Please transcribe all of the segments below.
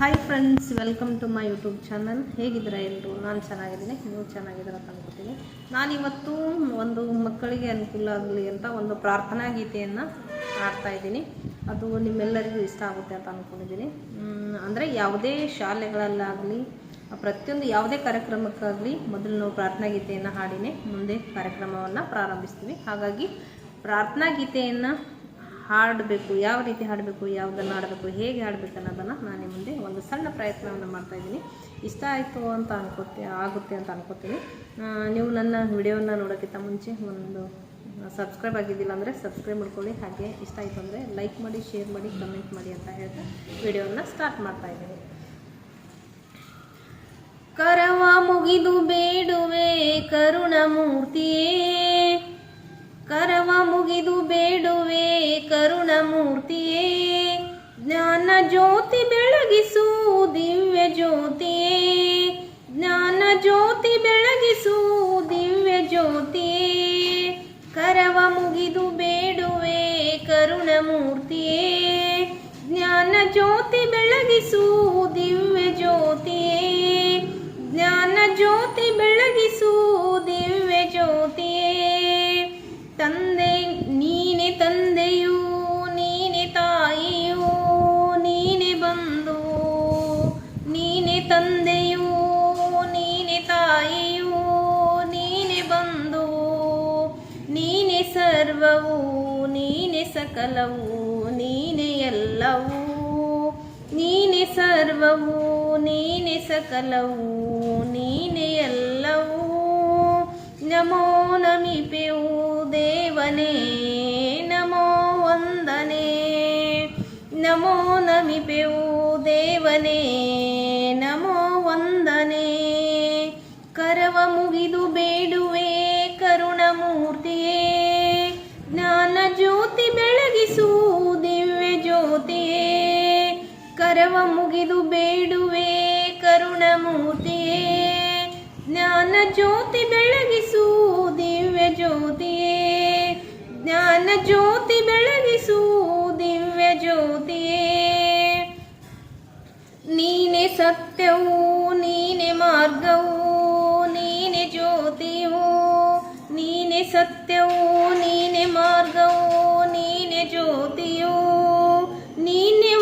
Hi friends welcome to my YouTube channel ಹೇಗಿದ್ದೀರಾ ಎಲ್ಲರೂ? ನಾನು ಚೆನ್ನಾಗಿದ್ದೀನಿ. ನೀವು ಚೆನ್ನಾಗಿದ್ದೀರ ಅಂತ ಅನ್ಕೋತೀನಿ. ನಾನಿವತ್ತು ಒಂದು ಮಕ್ಕಳಿಗೆ ಅನುಕೂಲ ಆಗಲಿ ಅಂತ ಒಂದು ಪ್ರಾರ್ಥನಾ ಗೀತೆಯನ್ನು ಇದ್ದೀನಿ. ಅದು ನಿಮ್ಮೆಲ್ಲರಿಗೂ ಇಷ್ಟ ಆಗುತ್ತೆ ಅಂತ ಅಂದ್ಕೊಂಡಿದ್ದೀನಿ ಅಂದರೆ ಯಾವುದೇ ಶಾಲೆಗಳಲ್ಲಾಗಲಿ, ಪ್ರತಿಯೊಂದು ಯಾವುದೇ ಕಾರ್ಯಕ್ರಮಕ್ಕಾಗಲಿ ಮೊದಲು ನಾವು ಪ್ರಾರ್ಥನಾ ಗೀತೆಯನ್ನು ಹಾಡಿನೇ ಮುಂದೆ ಕಾರ್ಯಕ್ರಮವನ್ನು ಪ್ರಾರಂಭಿಸ್ತೀವಿ. ಹಾಗಾಗಿ ಪ್ರಾರ್ಥನಾ ಗೀತೆಯನ್ನು ಹಾಡಬೇಕು, ಯಾವ ರೀತಿ ಹಾಡಬೇಕು, ಯಾವುದನ್ನು ಹಾಡಬೇಕು, ಹೇಗೆ ಹಾಡಬೇಕು ಅನ್ನೋದನ್ನು ನಾನು ನಿಮ್ಮ ಮುಂದೆ ಒಂದು ಸಣ್ಣ ಪ್ರಯತ್ನವನ್ನು ಮಾಡ್ತಾಯಿದ್ದೀನಿ ಇಷ್ಟ ಆಯಿತು ಅಂತ ಅನ್ಕೋತಿ ಆಗುತ್ತೆ ಅಂತ ಅನ್ಕೋತೀನಿ. ನೀವು ನನ್ನ ವಿಡಿಯೋನ ನೋಡೋಕ್ಕಿಂತ ಮುಂಚೆ ಒಂದು ಸಬ್ಸ್ಕ್ರೈಬ್ ಆಗಿದ್ದಿಲ್ಲ ಅಂದರೆ ಸಬ್ಸ್ಕ್ರೈಬ್ ಮಾಡ್ಕೊಳ್ಳಿ. ಹಾಗೆ ಇಷ್ಟ ಆಯಿತು ಅಂದರೆ ಲೈಕ್ ಮಾಡಿ, ಶೇರ್ ಮಾಡಿ, ಕಮೆಂಟ್ ಮಾಡಿ ಅಂತ ಹೇಳ್ತಾ ವಿಡಿಯೋನ ಸ್ಟಾರ್ಟ್ ಮಾಡ್ತಾ ಇದ್ದೀನಿ. ಕರವ ಮುಗಿದು ಬೇಡುವೆ ಕರುಣಮೂರ್ತಿಯೇ. ಕರವ ಮುಗಿದು ಬೇಡುವೆ, ಕರುಣಮೂರ್ತಿಯೇ. ಜ್ಞಾನ ಜ್ಯೋತಿ ಬೆಳಗಿಸು, ದಿವ್ಯ ಜ್ಯೋತಿಯೇ. ಜ್ಞಾನ ಜ್ಯೋತಿ ಬೆಳಗಿಸು, ದಿವ್ಯ ಜ್ಯೋತಿಯೇ. ಕರವ ಮುಗಿದು ಬೇಡುವೆ, ಕರುಣಮೂರ್ತಿಯೇ. ಜ್ಞಾನ ಜ್ಯೋತಿ ಬೆಳಗಿಸು ಸರ್ವವು, ನೀನೆ ಸಕಲವು, ನೀನೆ ಎಲ್ಲವೂ. ನೀನೆ ಸರ್ವವು, ನೀನೆ ಸಕಲವು, ನೀನೆ ಎಲ್ಲವೂ. ನಮೋ ನಮಿಪೆವು ದೇವನೇ, ನಮೋ ವಂದನೆ. ನಮೋ ನಮಿಪೆವು ದೇವನೇ, ನಮೋ ವಂದನೆ. ಕರವ ಮುಗಿದು ಬೇಡುವೆ, ಕರುಣಮೂರ್ತಿಯೇ ಮುಗಿದು ಬೇಡುವೆ ಕರುಣಮೂರ್ತಿಯೇ ಜ್ಞಾನ ಜ್ಯೋತಿ ಬೆಳಗಿಸು ದಿವ್ಯ ಜ್ಯೋತಿಯೇ. ಜ್ಞಾನ ಜ್ಯೋತಿ ಬೆಳಗಿಸು ದಿವ್ಯ ಜ್ಯೋತಿಯೇ. ನೀನೆ ಸತ್ಯವು, ನೀನೆ ಮಾರ್ಗವು, ನೀನೆ ಜ್ಯೋತಿಯು. ನೀನೆ ಸತ್ಯವು, ನೀನೆ ಮಾರ್ಗವು, ನೀನೆ ಜ್ಯೋತಿಯು. ನೀನೆ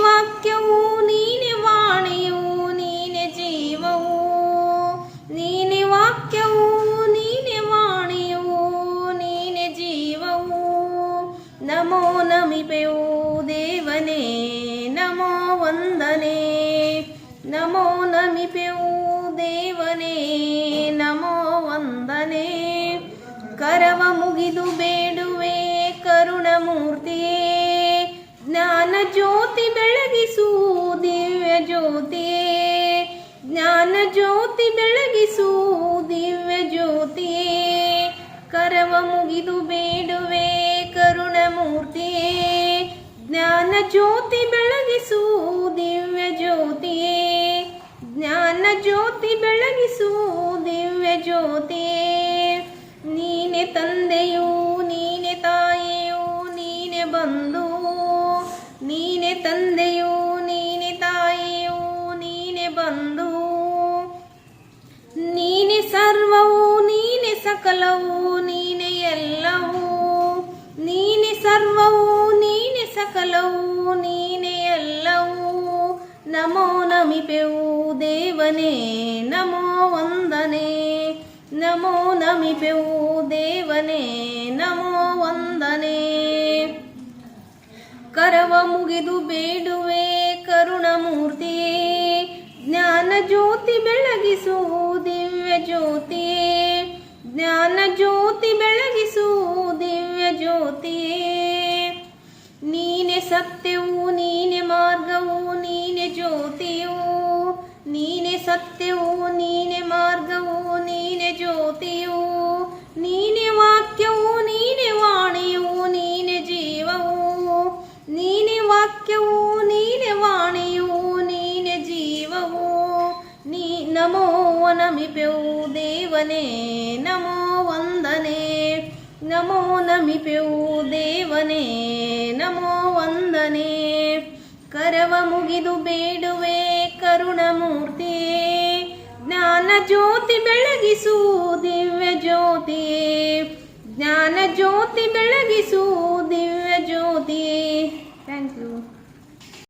ನಮಿಪೆವು ದೇವನೇ, ನಮೋ ವಂದನೆ. ನಮೋ ನಮಿಪೆಯೋ ದೇವನೇ, ನಮೋ ವಂದನೆ. ಕರವ ಮುಗಿದು ಬೇಡುವೆ ಕರುಣಮೂರ್ತಿಯೇ, ಜ್ಞಾನ ಜ್ಯೋತಿ ಬೆಳಗಿಸು ದಿವ್ಯ ಜ್ಯೋತಿಯೇ. ಜ್ಞಾನ ಜ್ಯೋತಿ ಬೆಳಗಿಸು ದಿವ್ಯ ಜ್ಯೋತಿಯೇ. ಕರವ ಮುಗಿದು ಬೇಡುವೆ ಕರುಣಮೂರ್ತಿಯೇ ಜ್ಞಾನ ಜ್ಯೋತಿ ಬೆಳಗಿಸು ದಿವ್ಯ ಜ್ಯೋತಿಯೇ. ಜ್ಞಾನ ಜ್ಯೋತಿ ಬೆಳಗಿಸು ದಿವ್ಯ ಜ್ಯೋತಿಯೇ. ನೀನೆ ತಂದೆಯು, ನೀನೆ ತಾಯಿಯು, ನೀನೆ ಬಂಧು. ನೀನೆ ತಂದೆಯು, ನೀನೆ ತಾಯಿಯು, ನೀನೆ ಬಂಧು. ನೀನೆ ಸರ್ವವು, ನೀನೆ ಸಕಲವು, ನೀನೆ ಎಲ್ಲವೂ. ನೀನೆ ಸರ್ವವು ಸಕಲವು ನೀನೇ ಎಲ್ಲವೂ. ನಮೋ ನಮಿಪೆವು ದೇವನೇ, ನಮೋ ವಂದನೆ. ನಮೋ ನಮಿಪೆವು ದೇವನೇ, ನಮೋ ವಂದನೆ. ಕರವ ಮುಗಿದು ಬೇಡುವೆ ಕರುಣಮೂರ್ತಿಯೇ ಜ್ಞಾನ ಜ್ಯೋತಿ ಬೆಳಗಿಸು ದಿವ್ಯ ಜ್ಯೋತಿ ಜ್ಞಾನ ಜ್ಯೋತಿ ಬೆಳಗಿಸು ದಿವ್ಯ ಜ್ಯೋತಿಯೇ. ನೀನೆ ಸತ್ಯವು, ನೀನೆ ಮಾರ್ಗವು, ನೀನೆ ಜ್ಯೋತಿಯು. ನೀನೆ ಸತ್ಯವು, ನೀನೆ ಮಾರ್ಗವು, ನೀನೆ ಜ್ಯೋತಿಯು. ನೀನೆ ವಾಕ್ಯವು, ನೀನೆ ವಾಣಿಯು, ನೀನೆ ಜೀವವು. ನೀನೆ ವಾಕ್ಯವು, ನೀನೆ ವಾಣಿಯು, ನೀನೆ ಜೀವವು. ನೀ ನಮೋ ನಮಿಪೆವು ದೇವನೇ, ನಮೋ ವಂದನೆ ನಮೋ ನಮಿಪೆವು ದೇವನೇ, ನಮೋ ವಂದನೆ. ಕರವ ಮುಗಿದು ಬೇಡುವೆ ಕರುಣಮೂರ್ತಿಯೇ ಜ್ಞಾನ ಜ್ಯೋತಿ ಬೆಳಗಿಸು ದಿವ್ಯ ಜ್ಯೋತಿ. ಜ್ಞಾನ ಜ್ಯೋತಿ ಬೆಳಗಿಸು ದಿವ್ಯ ಜ್ಯೋತಿ. Thank you